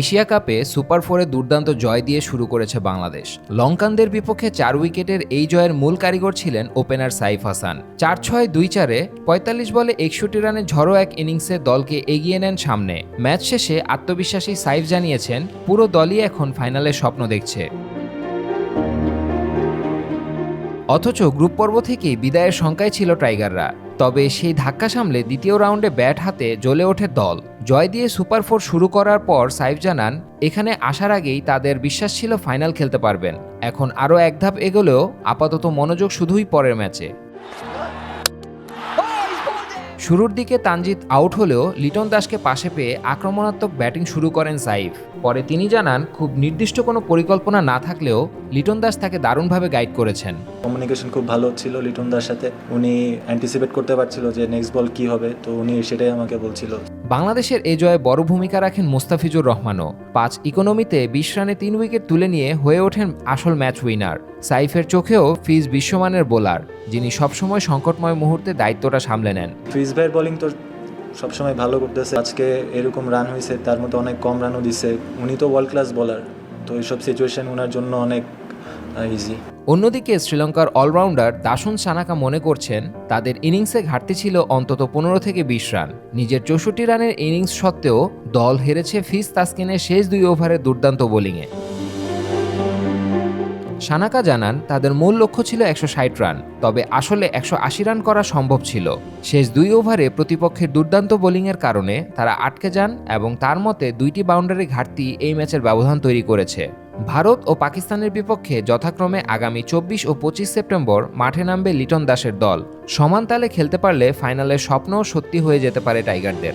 Asia কাপে super ফোরে দুর্দান্ত জয় দিয়ে শুরু করেছে বাংলাদেশ। লঙ্কানদের বিপক্ষে চার উইকেটের এই জয়ের মূল কারিগর ছিলেন ওপেনার সাইফ হাসান। চার ছয় দুই চারে পঁয়তাল্লিশ বলে একষট্টি রানের ঝড়ো এক ইনিংসে দলকে এগিয়ে নেন সামনে। ম্যাচ শেষে আত্মবিশ্বাসী সাইফ জানিয়েছেন, পুরো দলই এখন ফাইনালের স্বপ্ন দেখছে। অথচ গ্রুপ পর্ব থেকেই বিদায়ের শঙ্কায় ছিল টাইগাররা। তবে সেই ধাক্কা সামলে দ্বিতীয় রাউন্ডে ব্যাট হাতে জ্বলে ওঠে দল। জয় দিয়ে সুপার ফোর শুরু করার পর সাইফ জানান, এখানে আসার আগেই তাদের বিশ্বাস ছিল ফাইনাল খেলতে পারবেন। এখন আরও এক ধাপ এগোলেও আপাতত মনোযোগ শুধুই পরের ম্যাচে। শুরুর দিকে তানজিৎ আউট হলেও লিটন দাসকে পাশে পেয়ে আক্রমণাত্মক ব্যাটিং শুরু করেন সাইফ। পরে তিনি জানান খুব নির্দিষ্ট কোনো পরিকল্পনা না থাকলেও লিটন দাস তাকে দারুণভাবে গাইড করেছেন। কমিউনিকেশন খুব ভালো ছিল লিটন দাস সাথে। উনি অ্যান্টিসিপেট করতে পারছিল যে নেক্সট বল কি হবে তো উনি সেটাই আমাকে বলছিল। বাংলাদেশের এ জয়ে বড় ভূমিকা রাখেন মোস্তাফিজুর রহমানও। পাঁচ ইকোনমিতে বিশ রানে তিন উইকেট তুলে নিয়ে হয়ে ওঠেন আসল ম্যাচ উইনার সাইফের চোখেও ফিজ বিশ্বমানের বোলার যিনি সবসময় সংকটময় মুহূর্তে দায়িত্বটা সামলে নেন। ফিজ ভাইয়ের বোলিং তো সবসময় ভালো করতেছে। আজকে এরকম রান হয়েছে তার মধ্যে অনেক কম রানও দিছে। উনি তো ওয়ার্ল্ড ক্লাস বোলার তো এইসব সিচুয়েশন ওনার জন্য অনেক ইজি অন্যদিকে শ্রীলঙ্কার অলরাউন্ডার দাসুন সানাকা মনে করছেন তাদের ইনিংসে ঘাটতি ছিল অন্তত পনেরো থেকে বিশ রান। নিজের চৌষট্টি রানের ইনিংস সত্ত্বেও দল হেরেছে ফিজ তাসকিনের শেষ দুই ওভারের দুর্দান্ত বোলিংয়ে সানাকা জানান, তাদের মূল লক্ষ্য ছিল একশো ষাট রান, তবে আসলে একশো আশি রান করা সম্ভব ছিল। শেষ দুই ওভারে প্রতিপক্ষের দুর্দান্ত বোলিংয়ের কারণে তারা আটকে যান এবং তার মতে দুইটি বাউন্ডারি ঘাটতি এই ম্যাচের ব্যবধান তৈরি করেছে। ভারত ও পাকিস্তানের বিপক্ষে যথাক্রমে আগামী চব্বিশ ও পঁচিশ সেপ্টেম্বর মাঠে নামবে লিটন দাসের দল। সমান তালে খেলতে পারলে ফাইনালের স্বপ্নও সত্যি হয়ে যেতে পারে টাইগারদের।